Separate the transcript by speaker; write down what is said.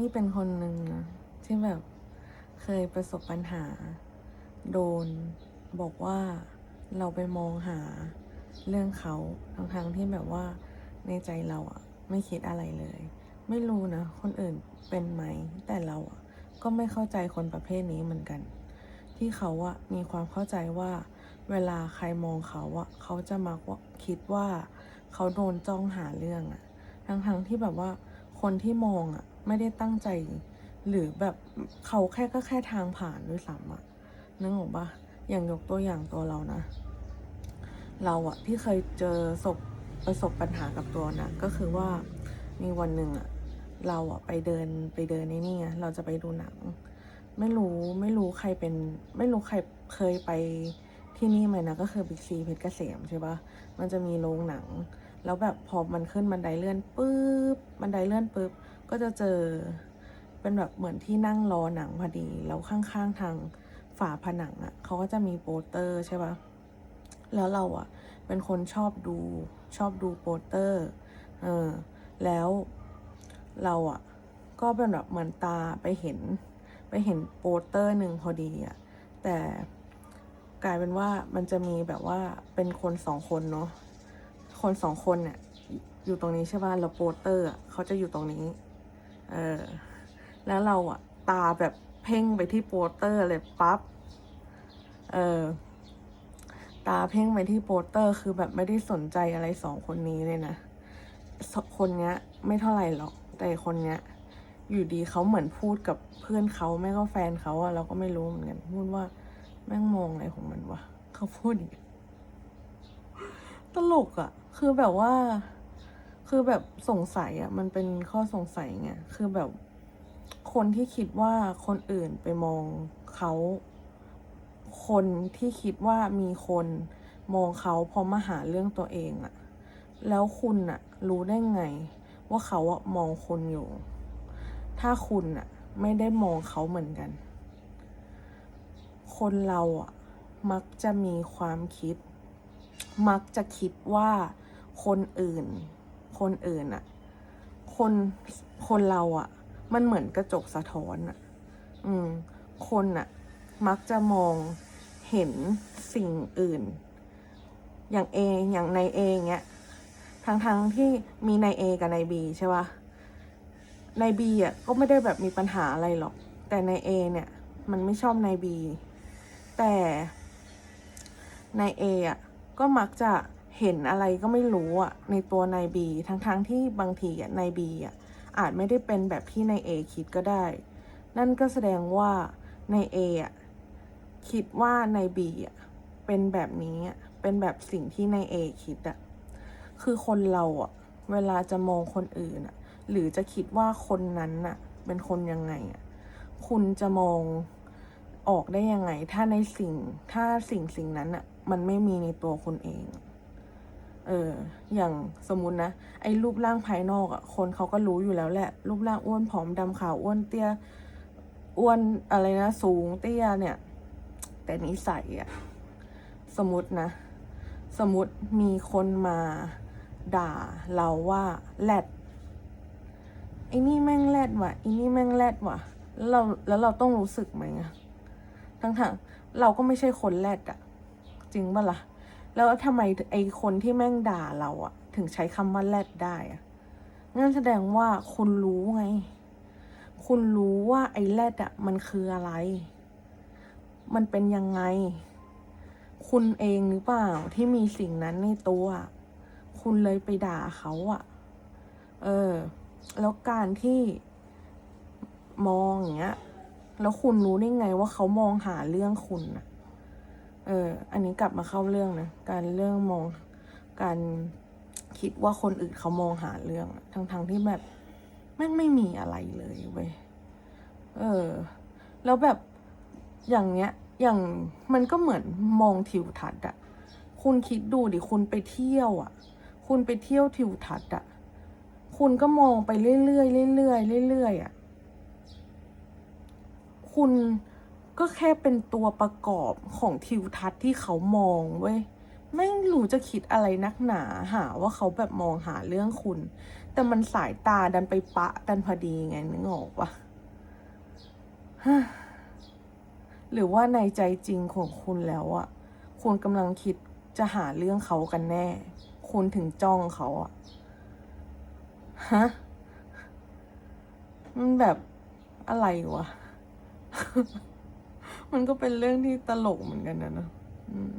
Speaker 1: นี่เป็นคนหนึ่งนะที่แบบเคยประสบปัญหา โดนบอกว่าเราไปมองหาเรื่องเขาทั้งๆที่แบบว่าในใจเราอะไม่คิดอะไรเลย ไม่รู้นะ คนอื่นเป็นไหม แต่เราอะก็ไม่เข้าใจคนประเภทนี้เหมือนกัน ที่เขาอะมีความเข้าใจว่า เวลาใครมองเขาอะเขาจะมักว่าคิดว่า เขาโดนจ้องหาเรื่องอะทั้งๆที่แบบว่าคนที่มองอะ ไม่ได้ตั้งใจ หรือแบบเขาแค่ก็แค่ทางผ่านด้วยซ้ำอะนึกออกปะอย่างยกตัวอย่างตัวเรานะ เราอะที่เคยเจอศพประสบปัญหากับตัวนะก็คือว่ามีวันหนึ่งอะเราอะไปเดินไปเดินในนี่ไงเราจะไปดูหนัง ไม่รู้ไม่รู้ใครเป็น ไม่รู้ใครเคยไปที่นี่ไหมนะก็คือบิ๊กซีเพชรเกษมใช่ปะมันจะมีโรงหนัง แล้วแบบพอมันขึ้นบันไดเลื่อนปุ๊บบันไดเลื่อนปุ๊บ ก็จะเจอเป็นแบบเหมือนที่นั่งรอหนังพอดี แล้วข้างๆทางฝาผนังอะ่ะเขาก็จะมีโปสเตอร์ใช่ปะแล้วเราอะ่ะ เป็นคนชอบดูชอบดูโปสเตอร์ เออ แล้วเราอะ่ะ ก็เป็นแบบเหมือนตาไปเห็น ไปเห็นโปสเตอร์หนึ่งพอดีอะ่ะ แต่กลายเป็นว่ามันจะมีแบบว่าเป็นคนสองคนเนาะ คนสองคนเนี่ยอยู่ตรงนี้ใช่ป่ะแล้วโปสเตอร์เขาจะอยู่ตรงนี้ เออ แล้วเราอะตาแบบเพ่งไปที่โปสเตอร์เลยปั๊บ เออ ตาเพ่งไปที่โปสเตอร์คือแบบไม่ได้สนใจอะไรสองคนนี้เลยนะ คนเนี้ย ไม่เท่าไหร่หรอก แต่คนเนี้ย อยู่ดีเขาเหมือนพูดกับเพื่อนเขาไม่ก็แฟนเขาอะเราก็ไม่รู้เหมือนกันพูดว่าแม่งมองอะไรของมันวะเขาพูดตลกอะคือแบบว่า คือแบบสงสัยอะ่ะมันเป็นข้อสงสัยไงคือแบบคนที่คิดว่าคนอื่นไปมองเขาคนที่คิดว่ามีคนมองเขาเพราะมาหาเรื่องตัวเองอะ่ะแล้วคุณอะ่ะรู้ได้ไง ว่าเขาอะมองคุณอยู่ ถ้าคุณอะ่ะไม่ได้มองเขาเหมือนกัน คนเราอะมักจะมีความคิด มักจะคิดว่าคนอื่น คนอื่นอะคนคนเราอะมันเหมือนกระจกสะท้อนอะอืม คนอะมักจะมองเห็นสิ่งอื่น อย่างเออย่างในเอเงี้ยทั้งทั้งที่มีในเอกับในบีใช่ปะในบีอะก็ไม่ได้แบบมีปัญหาอะไรหรอก แต่ในเอเนี่ย มันไม่ชอบในบีแต่ในเออะก็มักจะ เห็นอะไรก็ไม่รู้อะในตัวนายบีทั้งๆทที่บางทีนายบีอะอาจไม่ได้เป็นแบบที่นายเอคิดก็ได้ นั่นก็แสดงว่านายเออะคิดว่านายบีอะเป็นแบบนี้อะเป็นแบบสิ่งที่นายเอคิดอะคือคนเราอะเวลาจะมองคนอื่นอะหรือจะคิดว่าคนนั้นอะเป็นคนยังไงอะคุณจะมองออกได้ยังไง ถ้าในสิ่งถ้าสิ่งสิ่งนั้นอะมันไม่มีในตัวคุณเอง เออ อย่างสมมุตินะ ไอ้รูปร่างภายนอกอะ่ะ คนเขาก็รู้อยู่แล้วแหละ รูปร่างอ้วนผอมดำขาวอ้วนเตี้ย อ้วนอะไรนะ สูงเตี้ยเนี่ย แต่นิสัยอะ่ะ สมมตินะ สมมติมีคนมาด่าเราว่าแรดไอ้นี่แม่งแรดว่ะไอ้นี่แม่งแรดว่ะ แล้วเราแล้วเราต้องรู้สึกไหมอะทั้งทเราก็ไม่ใช่คนแรดอะจริงปะล่ะ แล้วทำไมไอคนที่แม่งด่าเราอะถึงใช้คำว่าแรดได้อะงั้นแสดงว่าคุณรู้ไง คุณรู้ว่าไอแรดอะมันคืออะไร มันเป็นยังไง คุณเองหรือเปล่าที่มีสิ่งนั้นในตัว คุณเลยไปด่าเขาอะเออ แล้วการที่มองอย่างเงี้ย แล้วคุณรู้ได้ไงว่าเขามองหาเรื่องคุณอะ เออ อันนี้กลับมาเข้าเรื่องนะ การเรื่องมอง การคิดว่าคนอื่นเขามองหาเรื่อง ทั้งๆที่แบบแม่งไม่มีอะไรเลยเว้ย เออ แล้วแบบอย่างเงี้ย อย่างมันก็เหมือนมองทิวทัศน์อะคุณคิดดูดิ คุณไปเที่ยวอะคุณไปเที่ยวทิวทัศน์อะคุณก็มองไปเรื่อยๆเรื่อยๆเรื่อยๆอะคุณ ก็แค่เป็นตัวประกอบของทิวทัศน์ที่เขามองเว้ยไม่รู้จะคิดอะไรนักหนาหาว่าเขาแบบมองหาเรื่องคุณ แต่มันสายตาดันไปปะกันพอดีไงนึกออกปะฮะหรือว่าในใจจริงของคุณแล้วอะคุณกำลังคิดจะหาเรื่องเขากันแน่ คุณถึงจ้องเขาอะฮะมันแบบอะไรวะ มันก็เป็นเรื่องที่ตลกเหมือนกันนะเนอะอืม